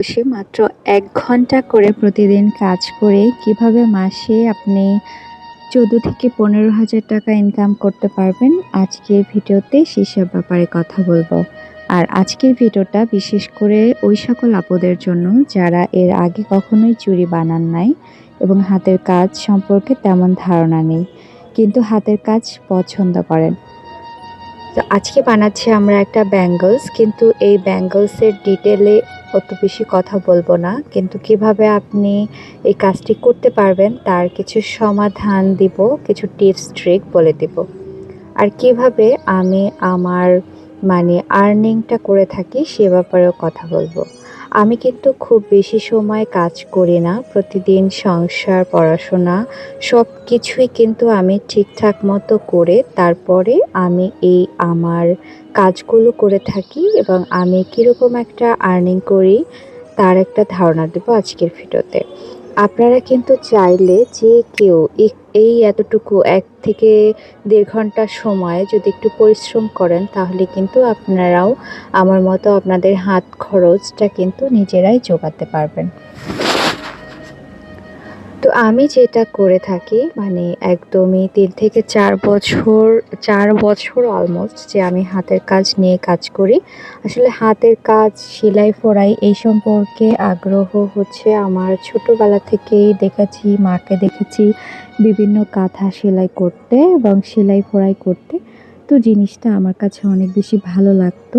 বসে মাত্র এক ঘণ্টা করে প্রতিদিন কাজ করে কীভাবে মাসে আপনি চোদ্দ থেকে পনেরো হাজার টাকা ইনকাম করতে পারবেন, আজকের ভিডিওতে সেসব ব্যাপারে কথা বলব। আর আজকের ভিডিওটা বিশেষ করে ওই সকল আপদের জন্য যারা এর আগে কখনোই চুরি বানান নাই এবং হাতের কাজ সম্পর্কে তেমন ধারণা নেই, কিন্তু হাতের কাজ পছন্দ করেন। তো আজকে বানাচ্ছি আমরা একটা ব্যাঙ্গলস, কিন্তু এই ব্যাঙ্গলসের ডিটেলে অত বেশি কথা বলব না, কিন্তু কীভাবে আপনি এই কাজটি করতে পারবেন তার কিছু সমাধান দিব, কিছু টিপস ট্রিক বলে দিব। আর কীভাবে আমি আমার মানে আর্নিংটা করে থাকি সে ব্যাপারেও কথা বলব। আমি কিন্তু খুব বেশি সময় কাজ করি না, প্রতিদিন সংসার, পড়াশোনা সব কিছুই কিন্তু আমি ঠিকঠাক মতো করে তারপরে আমি এই আমার কাজগুলো করে থাকি এবং আমি কীরকম একটা আর্নিং করি, তার একটা ধারণা দেবো আজকের ভিডিওতে। আপনারা কিন্তু চাইলে যে কেউ এই এতটুকু এক থেকে দেড় ঘণ্টা সময় যদি একটু পরিশ্রম করেন, তাহলে কিন্তু আপনারাও আমার মতো আপনাদের হাত খরচটা কিন্তু নিজেরাই জোগাতে পারবেন। তো আমি যেটা করে থাকি মানে একদমই তিন থেকে চার বছর চার বছর অলমোস্ট যে আমি হাতের কাজ নিয়ে কাজ করি। আসলে হাতের কাজ, সেলাই, ফোড়াই এই সম্পর্কে আগ্রহ হচ্ছে আমার ছোটোবেলা থেকেই দেখেছি, মাকে দেখেছি বিভিন্ন কাঁথা সেলাই করতে এবং সেলাই, ফোড়াই করতে। তো জিনিসটা আমার কাছে অনেক বেশি ভালো লাগতো।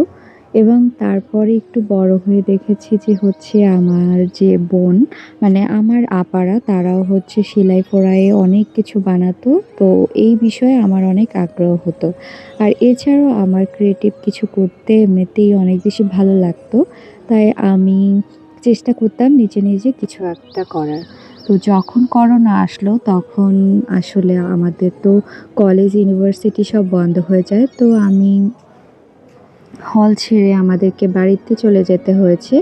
এবং তারপরে একটু বড় হয়ে দেখেছি যে হচ্ছে আমার যে বোন মানে আমার আপারা, তারাও হচ্ছে সেলাই ফোড়াইয়ে অনেক কিছু বানাতো। তো এই বিষয়ে আমার অনেক আগ্রহ হতো। আর এছাড়াও আমার ক্রিয়েটিভ কিছু করতে এমনিতেই অনেক বেশি ভালো লাগতো। তাই আমি চেষ্টা করতাম নিজে নিজে কিছু একটা করার। তো যখন করোনা আসলো, তখন আসলে আমাদের তো কলেজ ইউনিভার্সিটি সব বন্ধ হয়ে যায়। তো আমি হল ছেড়ে আমাদেরকে বাড়িতে চলে যেতে হয়েছে।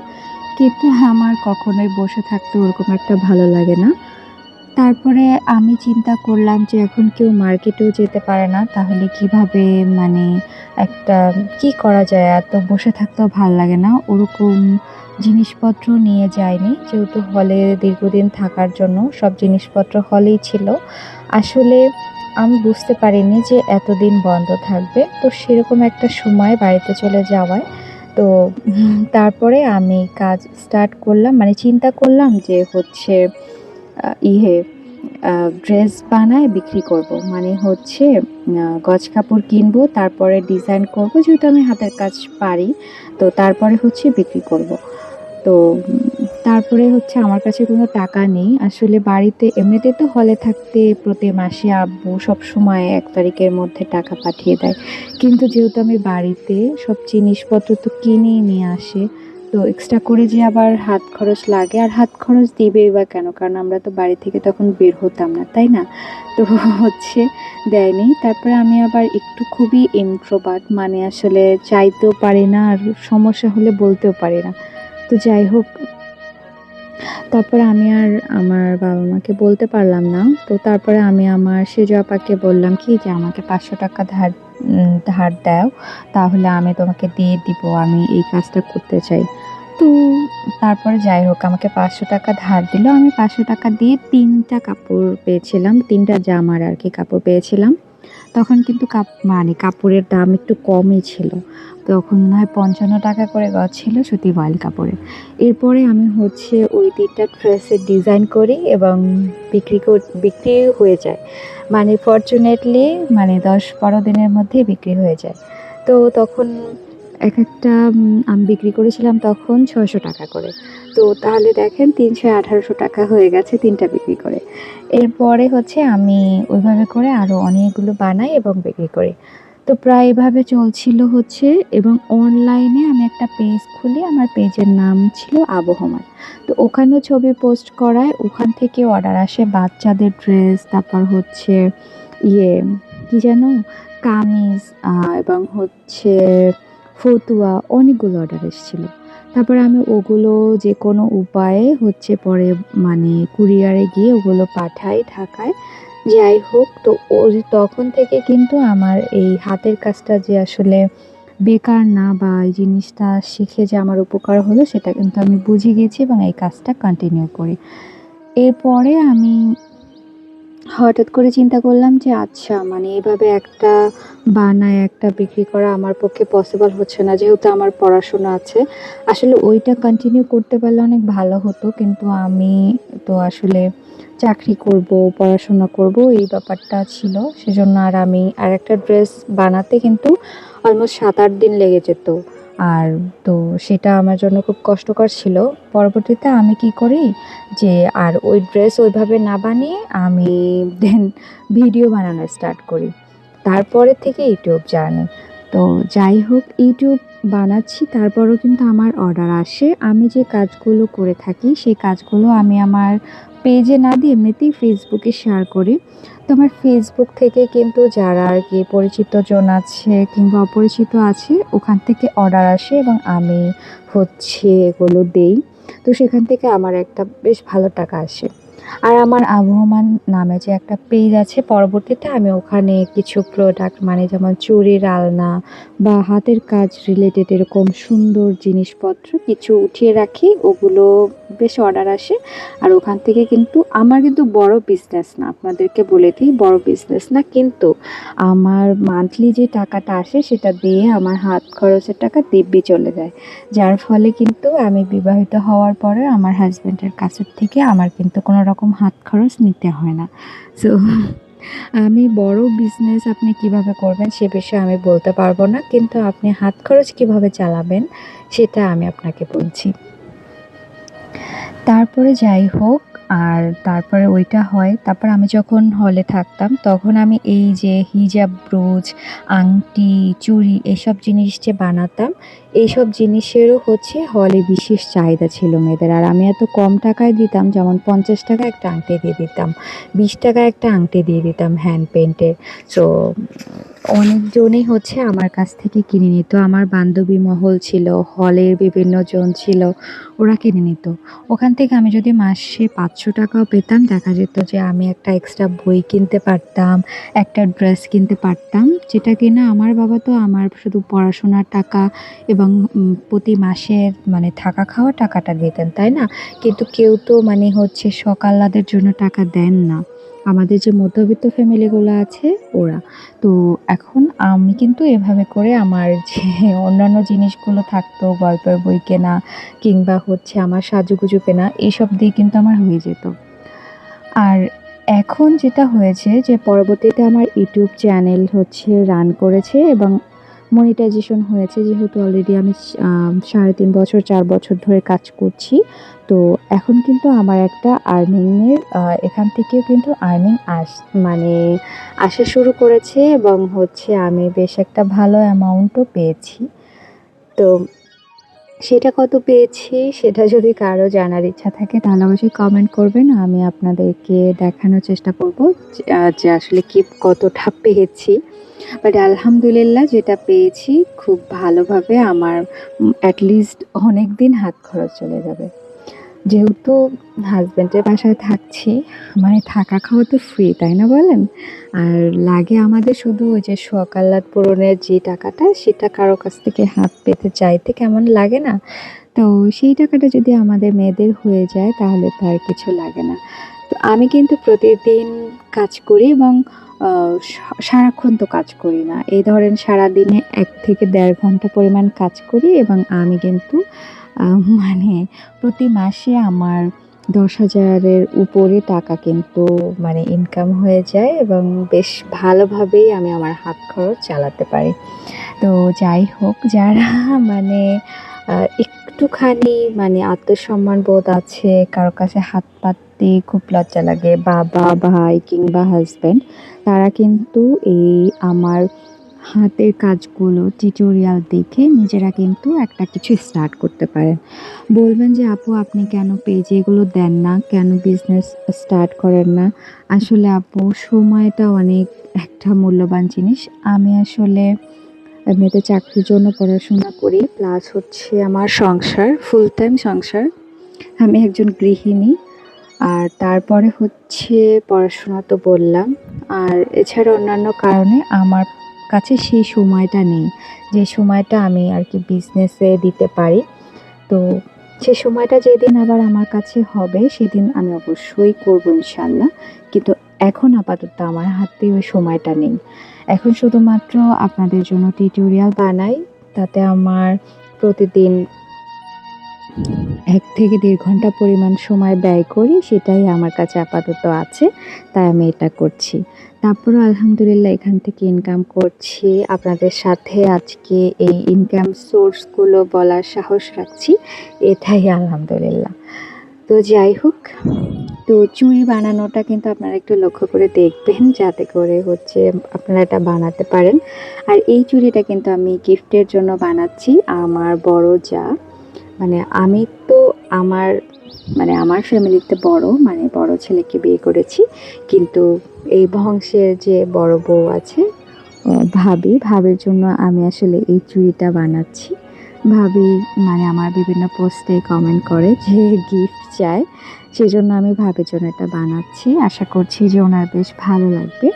কিন্তু আমার কখনোই বসে থাকতে ওরকম একটা ভালো লাগে না। তারপরে আমি চিন্তা করলাম যে এখন কেউ মার্কেটেও যেতে পারে না, তাহলে কীভাবে মানে একটা কি করা যায়? এত বসে থাকতেও ভালো লাগে না। ওরকম জিনিসপত্র নিয়ে যায়নি যেহেতু হলে দীর্ঘদিন থাকার জন্য সব জিনিসপত্র হলেই ছিল। আসলে আমি বুঝতে পারিনি যে এতদিন বন্ধ থাকবে। তো সেরকম একটা সময় বাড়িতে চলে যাওয়ায়। তো তারপরে আমি কাজ স্টার্ট করলাম মানে চিন্তা করলাম যে হচ্ছে ইহে ড্রেস বানায় বিক্রি করব। মানে হচ্ছে গজ কাপড় কিনবো, তারপরে ডিজাইন করব, যেহেতু আমি হাতের কাজ পারি। তো তারপরে হচ্ছে বিক্রি করব। তো তারপরে হচ্ছে আমার কাছে কোনো টাকা নেই। আসলে বাড়িতে এমনিতে তো হলে থাকতে প্রতি মাসে আব্বু সব সময় এক তারিখের মধ্যে টাকা পাঠিয়ে দেয়। কিন্তু যেহেতু আমি বাড়িতে সব জিনিসপত্র তো কিনেই নিয়ে আসে, তো এক্সট্রা করে যে আবার হাত খরচ লাগে আর হাত খরচ দিবেই বা কেন? কারণ আমরা তো বাড়ি থেকে তখন বের হতাম না, তাই না? তো হচ্ছে দেয়নি। তারপরে আমি আবার একটু খুবই ইন্ট্রোবার্ট মানে আসলে চাইতেও পারি না আর সমস্যা হলে বলতেও পারি না। তো যাই হোক তারপরে আমি আর আমার বাবা মাকে বলতে পারলাম না। তো তারপরে আমি আমার সেজ আপাকে বললাম, কি যে আমাকে পাঁচশো টাকা ধার ধার দাও, তাহলে আমি তোমাকে দিয়ে দিব, আমি এই কাজটা করতে চাই। তো তারপরে যাই হোক, আমাকে পাঁচশো টাকা ধার দিল। আমি পাঁচশো টাকা দিয়ে তিনটা কাপড় পেয়েছিলাম, তিনটা জামার আর কি কাপড় পেয়েছিলাম। তখন কিন্তু কাপ মানে কাপড়ের দাম একটু কমই ছিল। তখন মনে হয় পঞ্চান্ন টাকা করে গজ ছিল সুতি ওয়াইল কাপড়ে। এরপরে আমি হচ্ছে ওই তিনটা ড্রেসের ডিজাইন করি এবং বিক্রি বিক্রি হয়ে যায়। মানে ফর্চুনেটলি মানে দশ বারো দিনের মধ্যে বিক্রি হয়ে যায়। তো তখন এক একটা আমি বিক্রি করেছিলাম তখন ছয়শো টাকা করে। তো তাহলে দেখেন তিনশো আঠারোশো টাকা হয়ে গেছে তিনটা বিক্রি করে। এরপরে হচ্ছে আমি ওইভাবে করে আরও অনেকগুলো বানাই এবং বিক্রি করি। তো প্রায় এভাবে চলছিল হচ্ছে এবং অনলাইনে আমি একটা পেজ খুলি, আমার পেজের নাম ছিল আবহমান। তো ওখানেও ছবি পোস্ট করায়, ওখান থেকে অর্ডার আসে বাচ্চাদের ড্রেস তারপর হচ্ছে ইয়ে কি যেন, কামিজ এবং হচ্ছে ফতুয়া, অনেকগুলো অর্ডার এসেছিল। তারপরে আমি ওগুলো যে কোনো উপায়ে হচ্ছে পরে মানে কুরিয়ারে গিয়ে ওগুলো পাঠাই, ঢাকায়। যাই হোক, তো ওই তখন থেকে কিন্তু আমার এই হাতের কাজটা যে আসলে বেকার না বা এই জিনিসটা শিখে যে আমার উপকার হলো, সেটা কিন্তু আমি বুঝে গেছি এবং এই কাজটা কন্টিনিউ করি। এরপরে আমি হঠাৎ করে চিন্তা করলাম যে আচ্ছা মানে এভাবে একটা বানায়, একটা বিক্রি করা আমার পক্ষে পসিবল হচ্ছে না, যেহেতু আমার পড়াশোনা আছে। আসলে ওইটা কন্টিনিউ করতে পারলে অনেক ভালো হতো, কিন্তু আমি তো আসলে চাকরি করব, পড়াশোনা করব, এই ব্যাপারটা ছিল। সেজন্য আর আমি আর একটা ড্রেস বানাতে কিন্তু অলমোস্ট সাত আট দিন লেগে যেত। আর তো সেটা আমার জন্য খুব কষ্টকর ছিল। পরবর্তীতে আমি কি করি যে, আর ওই ড্রেস ওইভাবে না বানিয়ে আমি দেন ভিডিও বানানো স্টার্ট করি। তারপরে থেকে ইউটিউব জার্নি তো যাই হোক, ইউটিউব বানাচ্ছি, তারপরও কিন্তু আমার অর্ডার আসে। আমি যে কাজগুলো করে থাকি, সেই কাজগুলো আমি আমার পেজে না দিয়ে এমনিতেই ফেসবুকে শেয়ার করি। তো আমার ফেসবুক থেকে কিন্তু যারা আর কি পরিচিত জন আছে কিংবা অপরিচিত আছে, ওখান থেকে অর্ডার আসে এবং আমি হচ্ছে এগুলো দেই। তো সেখান থেকে আমার একটা বেশ ভালো টাকা আসে। আর আমার আবহমান নামে যে একটা পেজ আছে, পরবর্তীতে আমি ওখানে কিছু প্রোডাক্ট মানে যেমন চুরির আলনা বা হাতের কাজ রিলেটেড এরকম সুন্দর জিনিসপত্র কিছু উঠিয়ে রাখি। ওগুলো বেশ অর্ডার আসে। আর ওখান থেকে কিন্তু আমার কিন্তু বড় বিজনেস না, আপনাদেরকে বলে দিই বড় বিজনেস না, কিন্তু আমার মান্থলি যে টাকাটা আসে সেটা দিয়ে আমার হাত খরচের টাকা দিব্যি চলে যায়। যার ফলে কিন্তু আমি বিবাহিত হওয়ার পরে আমার হাজব্যান্ডের কাছের থেকে আমার কিন্তু কোনো রকম হাত খরচ নিতে হয় না। সো আমি বড় বিজনেস আপনি কীভাবে করবেন সে বিষয়ে আমি বলতে পারব না, কিন্তু আপনি হাত খরচ কীভাবে চালাবেন সেটা আমি আপনাকে বলছি। তারপরে যাই হোক আর তারপরে ওইটা হয়। তারপর আমি যখন হলে থাকতাম, তখন আমি এই যে হিজাব, ব্রোচ, আংটি, চুড়ি এসব জিনিস যে বানাতাম এইসব জিনিসেরও হচ্ছে হলে বিশেষ চাহিদা ছিল মেয়েদের। আর আমি এত কম টাকায় দিতাম, যেমন পঞ্চাশ টাকা একটা আংটি দিয়ে দিতাম, বিশ টাকা একটা আংটি দিয়ে দিতাম হ্যান্ড পেন্টের সো অনেকজনই হচ্ছে আমার কাছ থেকে কিনে নিত। আমার বান্ধবী মহল ছিল হলের বিভিন্ন জন ছিল, ওরা কিনে নিত। ওখান থেকে আমি যদি মাসে পাঁচশো টাকাও পেতাম, দেখা যেত যে আমি একটা এক্সট্রা বই কিনতে পারতাম, একটা ড্রেস কিনতে পারতাম, যেটা কিনা আমার বাবা তো আমার শুধু পড়াশোনার টাকা এবং প্রতি মাসের মানে থাকা খাওয়া টাকাটা দিতেন, তাই না? কিন্তু কেউ তো মানে হচ্ছে সকালাদের জন্য টাকা দেন না। আমাদের যে মধ্যবিত্ত ফ্যামিলিগুলো আছে, ওরা। তো এখন আমি কিন্তু এভাবে করে আমার যে অন্যান্য জিনিসগুলো থাকতো, গল্পের বই কেনা কিংবা হচ্ছে আমার সাজুগুজু কেনা এইসব দিয়ে কিন্তু আমার হয়ে যেত। আর এখন যেটা হয়েছে যে পরবর্তীতে আমার ইউটিউব চ্যানেল হচ্ছে রান করেছে এবং মনিটাইজেশন হয়েছে যেহেতু অলরেডি আমি সাড়ে তিন বছর, চার বছর ধরে কাজ করছি। তো এখন কিন্তু আমার একটা আর্নিংয়ের এখান থেকেও কিন্তু আর্নিং আস মানে আসা শুরু করেছে এবং হচ্ছে আমি বেশ একটা ভালো অ্যামাউন্টও পেয়েছি। তো সেটা কত পেয়েছি সেটা যদি কারও জানার ইচ্ছা থাকে তাহলে অবশ্যই কমেন্ট করবেন। আমি আপনাদেরকে দেখানোর চেষ্টা করব যে আসলে কি কতটা পেয়েছি। বাট আলহামদুলিল্লাহ যেটা পেয়েছি খুব ভালোভাবে আমার অ্যাটলিস্ট অনেক দিন হাত খরচ চলে যাবে। যেহেতু হাজব্যান্ডের বাসায় থাকছি মানে থাকা খাওয়া তো ফ্রি তাই না বলেন? আর লাগে আমাদের শুধু ওই যে সকালাত পূরণের যে টাকাটা, সেটা কারও কাছ থেকে হাত পেতে চাইতে কেমন লাগে না? তো সেই টাকাটা যদি আমাদের মেয়েদের হয়ে যায়, তাহলে তো আর কিছু লাগে না। তো আমি কিন্তু প্রতিদিন কাজ করি এবং সারাক্ষণ তো কাজ করি না। এই ধরেন সারাদিনে এক থেকে দেড় ঘণ্টা পরিমাণ কাজ করি এবং আমি কিন্তু মানে প্রতি মাসে আমার দশ হাজারের উপরে টাকা কিন্তু মানে ইনকাম হয়ে যায় এবং বেশ ভালোভাবেই আমি আমার হাত খরচ চালাতে পারি। তো যাই হোক, যারা মানে একটুখানি মানে আত্মসম্মান বোধ আছে, কারও কাছে হাত পাততে খুব লজ্জা লাগে। বাবা, ভাই কিংবা হাজব্যান্ড তারা কিন্তু এই আমার হাতের কাজগুলো টিউটোরিয়াল দেখে নিজেরা কিন্তু একটা কিছু স্টার্ট করতে পারেন বলবেন যে, আপু, আপনি কেন পেজে এগুলো দেন না? কেন বিজনেস স্টার্ট করেন না? আসলে আপু, সময়টা অনেক একটা মূল্যবান জিনিস। আমি আসলে এমনিতে চাকরির জন্য পড়াশোনা করি প্লাস হচ্ছে আমার সংসার ফুল টাইম সংসার। আমি একজন গৃহিণী আর তারপরে হচ্ছে পড়াশোনা তো বললাম। আর এছাড়া অন্যান্য কারণে আমার কাছে সেই সময়টা নেই। যে সময়টা আমি আর কি বিজনেসে দিতে পারি। তো সে সময়টা যেদিন আবার আমার কাছে হবে, সেদিন আমি অবশ্যই করব ইনশাল্লাহ কিন্তু এখন আপাতত আমার হাতে ওই সময়টা নেই। এখন শুধুমাত্র আপনাদের জন্য টিউটোরিয়াল বানাই। তাতে আমার প্রতিদিন এক থেকে দেড় ঘণ্টা পরিমাণ সময় ব্যয় করি সেটাই আমার কাছে আপাতত আছে, তাই আমি এটা করছি। তারপরও আলহামদুলিল্লাহ এখান থেকে ইনকাম করছি। আপনাদের সাথে আজকে এই ইনকাম সোর্সগুলো বলার সাহস রাখছি, এটাই আলহামদুলিল্লাহ। তো যাই হোক, তো চুড়ি বানানোটা কিন্তু আপনারা একটু লক্ষ্য করে দেখবেন, যাতে করে হচ্ছে আপনারা এটা বানাতে পারেন। আর এই চুড়িটা কিন্তু আমি গিফটের জন্য বানাচ্ছি, আমার বড় যা। মানে আমি তো আমার মানে আমার ফ্যামিলিতে বড় মানে বড় ছেলেকে বিয়ে করেছি। কিন্তু এই বংশের যে বড় বউ আছে ভাবি, ভাবির জন্য আমি আসলে এই চুড়িটা বানাচ্ছি। ভাবি মানে আমার বিভিন্ন পোস্টে কমেন্ট করে যে গিফট চায়। সেজন্য আমি ভাবির জন্য এটা বানাচ্ছি। আশা করছি যে ওনার বেশ ভালো লাগবে।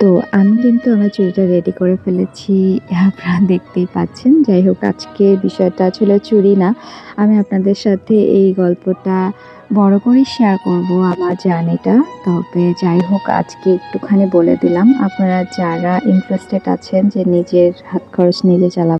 তো আমি কিন্তু আমার চুড়িটা রেডি করে ফেলেছি। আপনারা দেখতেই পাচ্ছেন। যাই হোক, আজকে বিষয়টা ছিল চুরি না। আমি আপনাদের সাথে এই গল্পটা বড় করে শেয়ার করব আমার জার্নিটা। তবে যাই হোক, আজকে একটুখানি বলে দিলাম। আপনারা যারা ইন্টারেস্টেড আছেন যে নিজের হাত খরচ নিজে চালাবেন